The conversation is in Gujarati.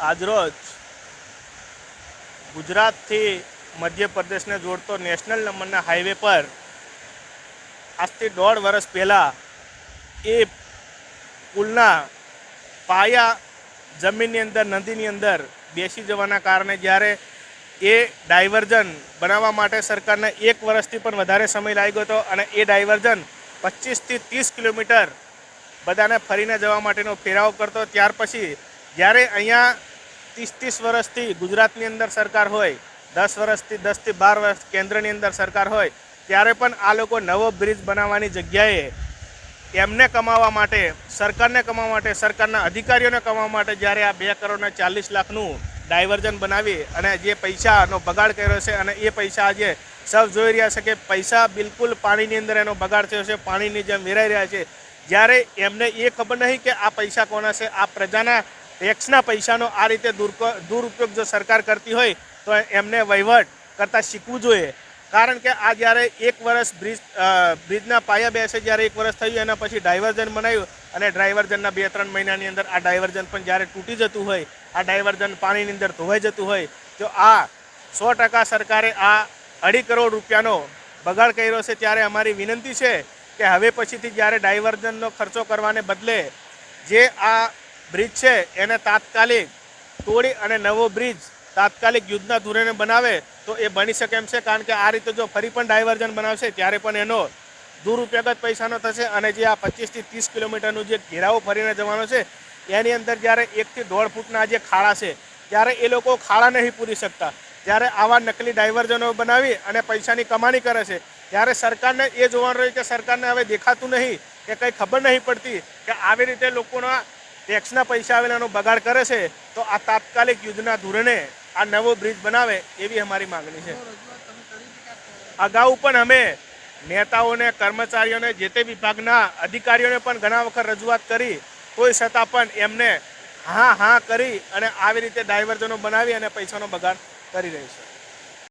આજરોજ ગુજરાતથી મધ્યપ્રદેશને જોડતો નેશનલ નંબરના હાઈવે પર આજથી દોઢ વર્ષ પહેલાં એ પુલના પાયા જમીનની અંદર, નદીની અંદર બેસી જવાના કારણે જ્યારે એ ડાયવર્ઝન બનાવવા માટે સરકારને એક વર્ષથી પણ વધારે સમય લાગ્યો હતો અને એ ડાયવર્ઝન પચીસથી ત્રીસ કિલોમીટર બધાને ફરીને જવા માટેનો ફેરાવો કરતો. ત્યાર પછી જ્યારે અહીંયા ત્રીસ ત્રીસ વર્ષથી ગુજરાતની અંદર સરકાર હોય, દસ વર્ષથી દસથી બાર વર્ષ કેન્દ્રની અંદર સરકાર હોય, ત્યારે પણ આ લોકો નવો બ્રિજ બનાવવાની જગ્યાએ એમને કમાવા માટે, સરકારને કમાવા માટે, સરકારના અધિકારીઓને કમાવા માટે જ્યારે આ બે કરોડને ચાલીસ લાખનું ડાયવર્ઝન બનાવી અને જે પૈસાનો બગાડ કર્યો છે અને એ પૈસા આજે સૌ જોઈ રહ્યા છે કે પૈસા બિલકુલ પાણીની અંદર એનો બગાડ થયો છે, પાણીની જેમ વેરાઈ રહ્યા છે, જ્યારે એમને એ ખબર નહીં કે આ પૈસા કોના છે, આ પ્રજાના ટેક્સના પૈસાનો આ રીતે દુરુપયોગ જો સરકાર કરતી હોય, તો એમને વહીવટ કરતાં શીખવું જોઈએ. કારણ કે આ જ્યારે એક વર્ષ બ્રિજ બ્રિજના પાયા બેસે જ્યારે એક વર્ષ થયું, એના પછી ડાયવર્ઝન બનાવ્યું અને ડાયવર્ઝનના બે ત્રણ મહિનાની અંદર આ ડાયવર્ઝન પણ જ્યારે તૂટી જતું હોય, આ ડાયવર્ઝન પાણીની અંદર ધોવાઈ જતું હોય, તો આ સો ટકા સરકારે આ અઢી કરોડ રૂપિયાનો બગાડ કર્યો છે ત્યારે અમારી વિનંતી છે કે હવે પછીથી જ્યારે ડાયવર્ઝનનો ખર્ચો કરવાને બદલે જે આ બ્રિજ છે, એને તાત્કાલિક તોડી અને નવો બ્રિજ તાત્કાલિક યુદ્ધના ધોરણે બનાવે તો એ બની શકે એમ છે, કારણ કે આ રીતે જો ફરી પણ ડાયવર્ઝન બનાવશે, ત્યારે પણ એનો દુરુપયોગ જ પૈસાનો થશે અને જે આ પચીસથી ત્રીસ કિલોમીટરનું જે ઘેરાવો ફરીને જવાનો છે, એની અંદર જ્યારે એકથી દોઢ ફૂટના જે ખાડા છે, ત્યારે એ લોકો ખાડા નહીં પૂરી શકતા. જ્યારે આવા નકલી ડાયવર્ઝનો બનાવી અને પૈસાની કમાણી કરે છે, ત્યારે સરકારને એ જોવાનું રહ્યું કે સરકારને હવે દેખાતું નહીં કે કંઈ ખબર નહીં પડતી કે આવી રીતે લોકોના ટેક્સના પૈસા આવેલાનો બગાડ કરે છે, તો આ તાત્કાલિક યુદ્ધના ધોરણે આ નવો બ્રિજ બનાવે એવી અમારી માંગણી છે. અગાઉ પણ અમે નેતાઓને, કર્મચારીઓને, જે તે વિભાગના અધિકારીઓને પણ ઘણા વખત રજૂઆત કરી, કોઈ છતાં પણ એમને હા હા કરી અને આવી રીતે ડાયવર્જનો બનાવી અને પૈસાનો બગાડ કરી રહી છે.